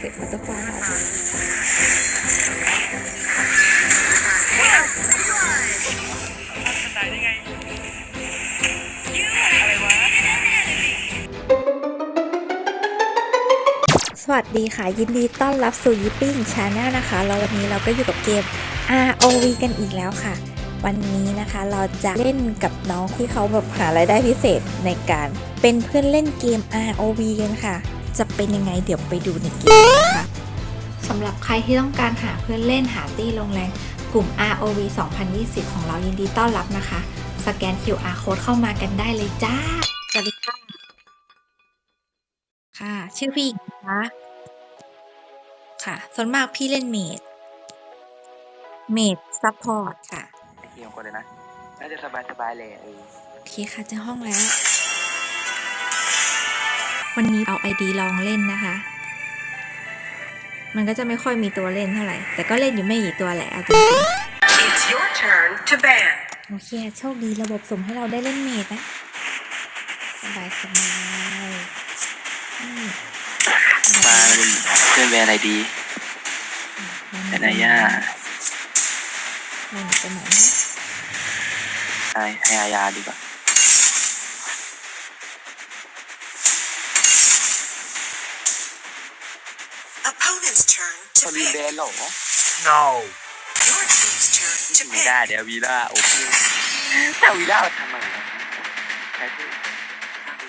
เก็บบัตฟายตายได้ไงอะสวัสดีค่ะ ยินดีต้อนรับสู่ยิปปิ้งชาแนลนะคะแล้ววันนี้เราก็อยู่กับเกม ROV กันอีกแล้วค่ะ วันนี้นะคะเราจะเล่นกับน้องที่เขาแบบหารายได้พิเศษในการเป็นเพื่อนเล่นเกม ROV กันค่ะ จะเป็นยังไงเดี๋ยวไปดูในเกมนะคะสำหรับใครที่ต้องการหาเพื่อนเล่นหาตี้ลงแรงกลุ่ม ROV 2020 ของเรายินดีต้อนรับนะคะ สแกน QR code เข้ามากันได้เลยจ้าสวัสดีค่ะ ค่ะ ชื่อพี่หญิงนะคะค่ะ ส่วนมากพี่เล่นเมด เมดซัพพอร์ตค่ะไอ้เกียงคนเลยนะ น่าจะสบายสบายๆเลยเออโอเคค่ะเจอห้องแล้ว วันนี้เอาไอดีลองเล่นนะคะ มันก็จะไม่ค่อยมีตัวเล่นเท่าไหร่ แต่ก็เล่นอยู่ไม่กี่ตัวแหละเอาจริง It's your turn to ban. ๆโอเค โชคดีระบบสุ่มให้เราได้เล่นเมดนะ สบายสบายอืมมาเป็นเพื่อนแบรนด์อะไรดีแบรนด์ไหนย่าเราจะไหนนะ ใช่ให้อายาดีกว่า Opponent's turn ต to อนรี pick. แบรนด์เหรอ No. Your team's turn to ไม่ pick. ได้เดี๋ยววีล่าโอเคแต่วีล่ามาทำไมวะใช่ที่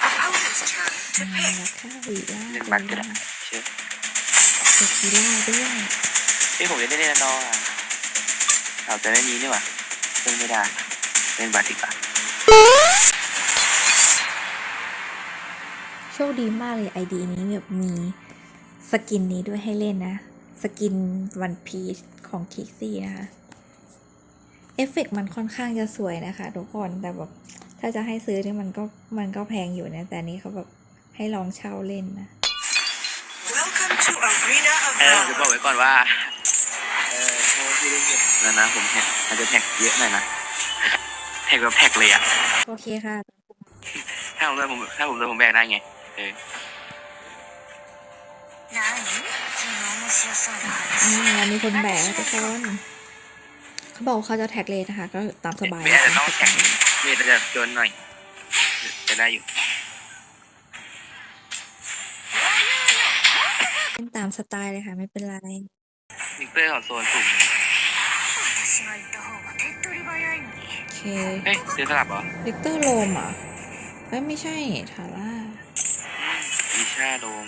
Opponent's turn to มา pick. แล้วค่ะวีล่าเล่นบัตรก็ได้เชื่อเซกิล่าด้วยเอ้ยผมเล่นได้แน่นอนเอาแต่ไม่มีนี่หว่าเล่นไม่ได้เล่นบัตรดีกว่าโชคดีมากเลยไอดีนี้แบบมีสกินนี้ด้วยให้เล่นนะ สกินวันพีชของคิกซี่นะคะ เอฟเฟกต์มันค่อนข้างจะสวยนะคะทุกคน แต่แบบถ้าจะให้ซื้อนี่มันก็มันก็แพงอยู่นะ แต่อันนี้เขาแบบให้ลองเช่าเล่นนะ Welcome to Arena of เออจะบอก Valor. ไว้ก่อนว่า เออพอที่เล่นเกมแล้วนะผมแท็กมันจะแท็กเยอะหน่อยนะแท็กแบบแท็กเลยอะโอเคค่ะ ถ้าผมเลยผมถ้าผมเลยผมแบกได้ไง เออ อืมเรามีคนแบกนะทุกคนเขาบอกว่าเขาจะแท็กเลยนะคะ ก็ตามสบายไม่อาจจะต้องแท็กเมทอาจจะโดนหน่อย จะได้อยู่เล่นตามสไตล์เลยค่ะ ไม่เป็นไรมิกเตอร์ของโซนสุ่มโอเคเฮ้ยซื้อสลับเหรอลิกเตอร์โลมอะเอ้ยไม่ใช่ทาร่าวิชาโดม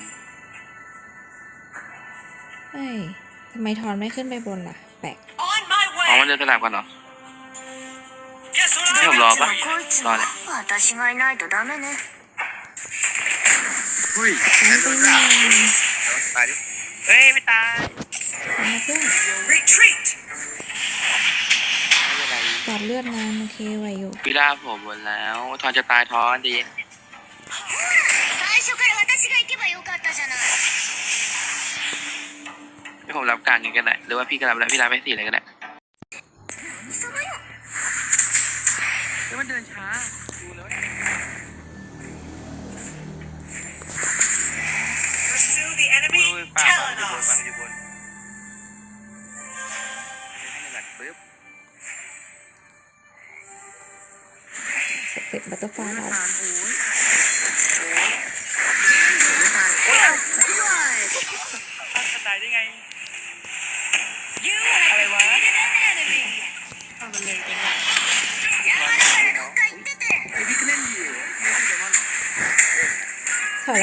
เฮ้ยทำไมทอนไม่ขึ้นไปบนล่ะ แปลก On my อ๋อ มัน way. จะสลับกันเหรอ Guess what ให้ I'm ผมรอ into? ปะรอเลย 私がいないとダメね เฮ้ย ไม่เป็นไร ตายดิ เฮ้ย ไม่ตาย ทำมาเพื่อน Retreat. ไม่เป็นไร ตัดเลือดนานโอเคไหวอยู่ วิล่าผมหมดแล้ว ทอนจะตายทอนดี ให้ผมรับกลางกันก็ได้หรือว่าพี่ก็รับแล้วพี่รับไปสี่เลยก็ได้เฮ้ยมันเดินช้าดูแล้ว Pursue the อุ้ enemy. ยปากมันอยู่บน Telenos. ปากมันอยู่บนให้หนึ่งอัดปึ๊บสเต็ปบัตเตอร์ฟลายเราตายได้ไง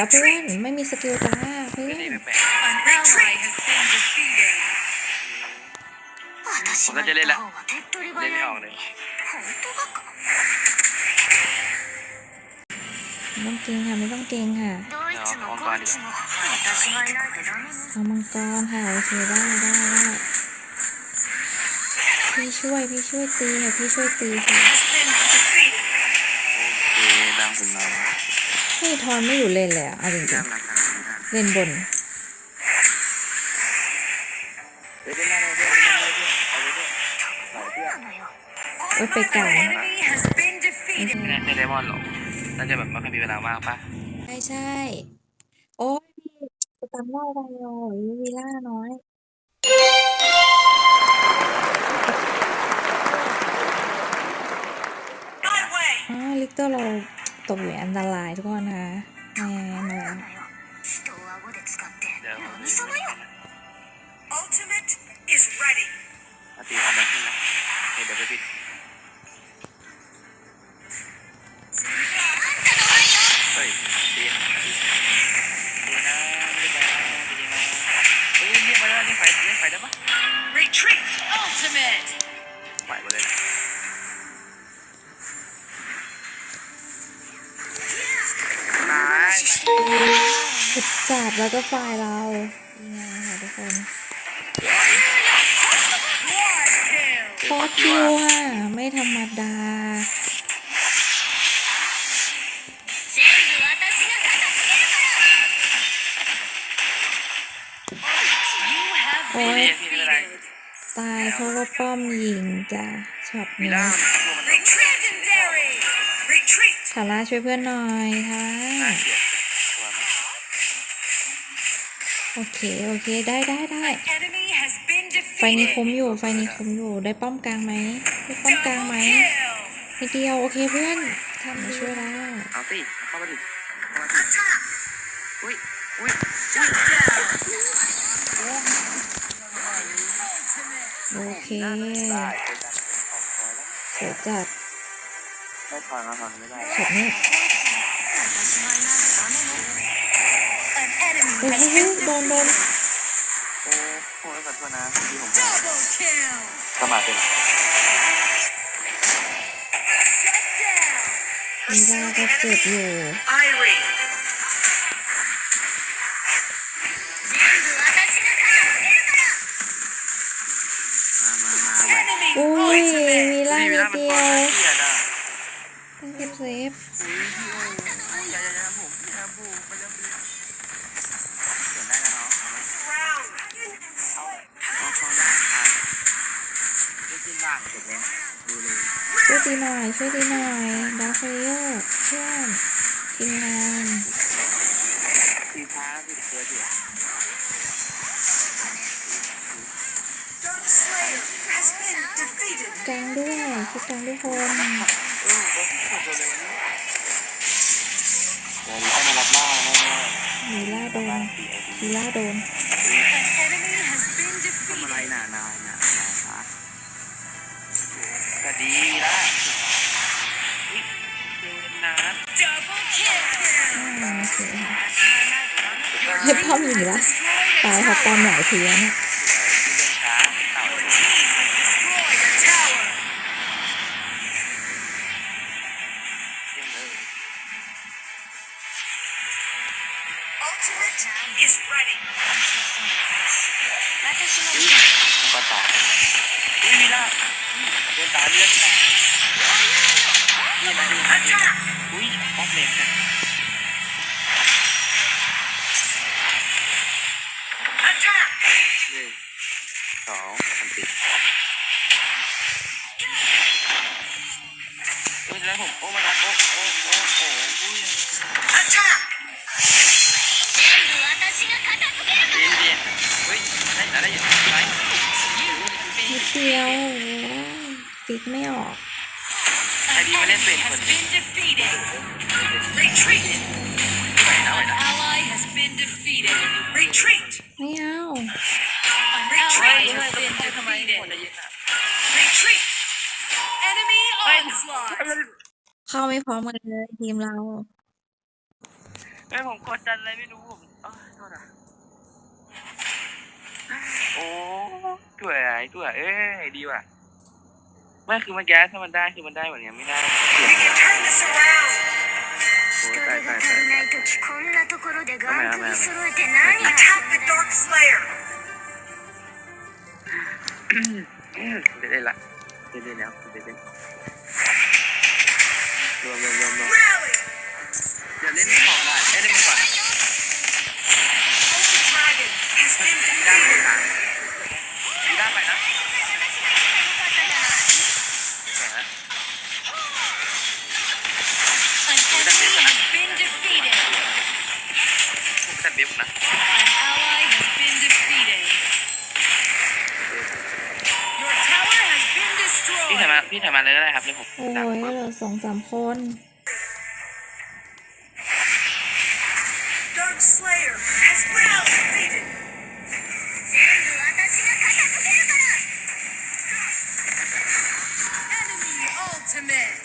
แล้วเพื่อน ไม่มีสกิลจ้าเพื่อนผมก็จะเล่นละเล่นไม่ออกเลยไม่ต้องเกรงค่ะไม่ต้องเกรงค่ะเอามังกรค่ะโอเคได้ได้ได้พี่ช่วยพี่ช่วยตีค่ะพี่ช่วยตีค่ะโอเคดังสุดแล้ นี่ทอนไม่อยู่เล่นเลยอะเอาจริงๆเล่นบนเอ้ไปกลาไม่น่าใช่เลมอนหรอกน่าจะแบบไม่ค่อยมีเวลามากปะใช่ใช่ โอ้ยจำได้ไปเลยวีล่าน้อยอ๋อลิกเตอร์เรา ตกอยู่อันตรายทุกคนนะแหมมาแล้วตีทำไมขึ้นนะเดี๋ยวไปปิ บแล้วก็ไฟเรานี่ามค่ะทุกคนฟอสคิวอะ ไม่ธรรมดาโอ้ยตายเพราะว่าป้อมยิงจ้ะช็อตนี้คาร่าช่วยเพื่อนหน่อยค่ะ โอเค โอเค ได้ได้ได้ Enemy has been ไฟนี้ defeated. คุ้มอยู่ ไฟนี้คุ้มอยู่ ได้ป้อมกลางไหมได้ป้อมกลางไหม Double kill. นิดเดียว โอเคเพื่อนทำมาช่วยแล้วเอาสิเข้ามาดิเข้ามาดิอุ้ยอุ้ย Shut down. โอเคได้เจอกันออกคอยแล้วสวยจัดไม่ถอนแล้วถอนไม่ได้ โดนโดนโอ้โหขอโทษนะที่ผมเข้ามาเป็นมีด้าก็เจ็บอยู่อ้ยมีล่านิเดียวต้องเก็บเซฟ ช่วยดีหน่อยดาวเฟเยอร์เพื่อนทีมงานสีฟ้าสีเขียวเดียว Dark Slayer has been defeated. กางด้วยคือกางทุกคนเออโดนสุดเลยวันนี้เดี๋ยวต้มารับล่าแน่มีล่าโดๆล่านสีไอดีมีล่าโดน An enemy has been ทำอะไร defeated. น่ะนายน่ะนายคะก็ดีละ เคค่ะเฮ้ยป้อมยิงอีกแล้วตายเพราะปอมหลายทีแล้วเนี่ยสวยที่เดินเต่า Your team has destroyed a tower. เยี่ยมเลย Ultimate is ready. 私のอุ๊ยมันก็ต่ออุ้ยมีละอุ๊ยเดินตาเลือดต นี่นะนี่นอ้ยป๊อปเลนกันหนึ่งสอนี่ยแล้วผโอ้มาแล้โอ้โอ้โอ้โอ้อุ้ยเย็นย็นเฮ้ยได้แต่ได้อยู่ไหน นิดเดียวฟิกไม่ออก ใครดีมาเล่นเป็นคน Has หนึ่ง been defeated. Retreat. ไหวนะไหว An นะ ally has been defeated. Retreat. ไม่เอา An ally has been defeated. Retreat. Enemy onslaught. เข้าไม่พร้อมกันเลยทีมเราเฮ้ยผมกดดันอะไรไม่รู้ผมเอ้ยโทษนะโอ้ตัวอะไรตัวเอ้ยดีว่ะ ไม่คือเมื่อกี้ถ้ามันได้คือมันได้แบบเนี้ยไม่ได้เสีย We can turn this around. โอ้ย 人 ตาย 手 ตาย が足 ตาย りない時こんなところでガン首揃えて何やって Attack ん the の Dark Slayer. เล่นละเล่นเล่นแล้วเล่นเล่นรวมรวมรวมรวม Rally. เดี๋ยวเล่นของได้เอ้ยเล่นก่อน Holy Dragon has been ดีด้าไป defeated. ทาง เว็บนะ An ally has been defeated. Your tower has been พี่ถ่ายมา destroyed. พี่ถ่ายมาเลยก็ได้ครับเดี๋ยวผม โอ้ ตาม ย มา เหลือสองสามคน Dark Slayer has been defeated. 全部私が片付けるから Enemy ultimate.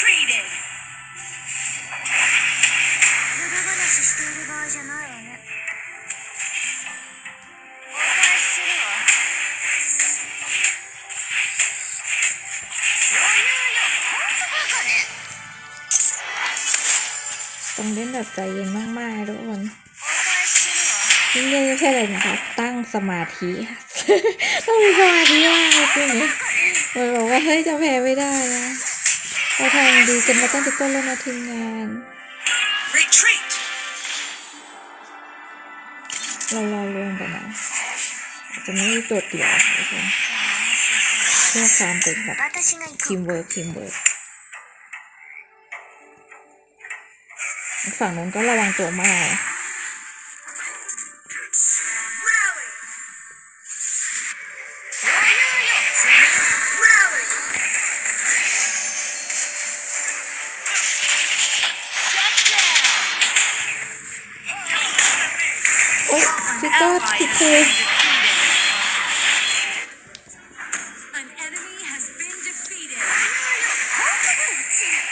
been defeated. 無駄話している場合じゃないわねお返しするわ余裕よほんとバカね ต้องเล่นแบบใจเย็นมากๆทุกคน お返しするわ นี่เรียนไม่ใช่อะไรนะคะ ตั้งสมาธิ ค่ะ ต้องมีสมาธิมากเลยจริงเนี่ยเหมือนบอกว่าเฮ้ยจะแพ้ไม่ได้นะ เราทำดีกันมาตั้งแต่ต้นแล้วนะทีมงาน เรารอรวมกันนะจะไม่ได้ตัวเดี่ยวทุกคนเพื่อความเป็นแบบทีมเวิร์กทีมเวิร์กฝั่งนู้นก็ระวังตัวมาก has been defeated.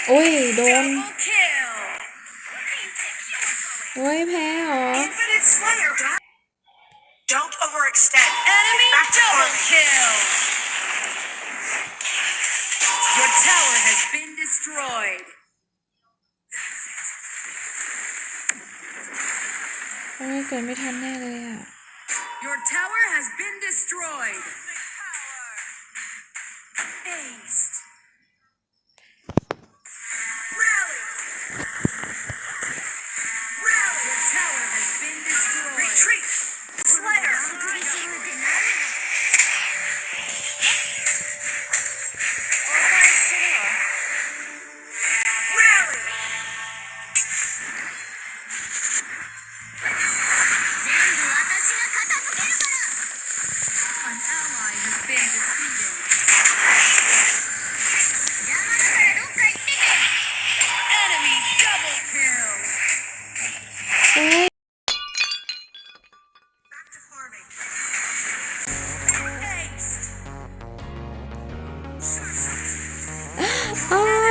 โอ้ย โดน Double kill. โอ้ย แพ้เหรอ Infinite Slayer. Don't overextend. Enemy Get back to double farming. kill. Your tower has been destroyed. โอ้ยเกิดไม่ทันแน่เลยอะ Your tower has been destroyed. Ace.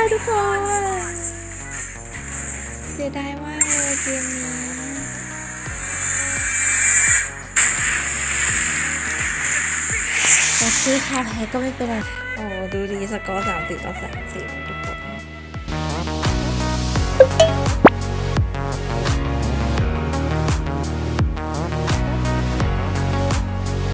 ทุกคนเสียดายมากเลยเกมนี้แต่ซื้อค่ะแพ้ก็ไม่เป็นไร โอ้ดูดีสกอร์สามสิบต่อสามสิบทุก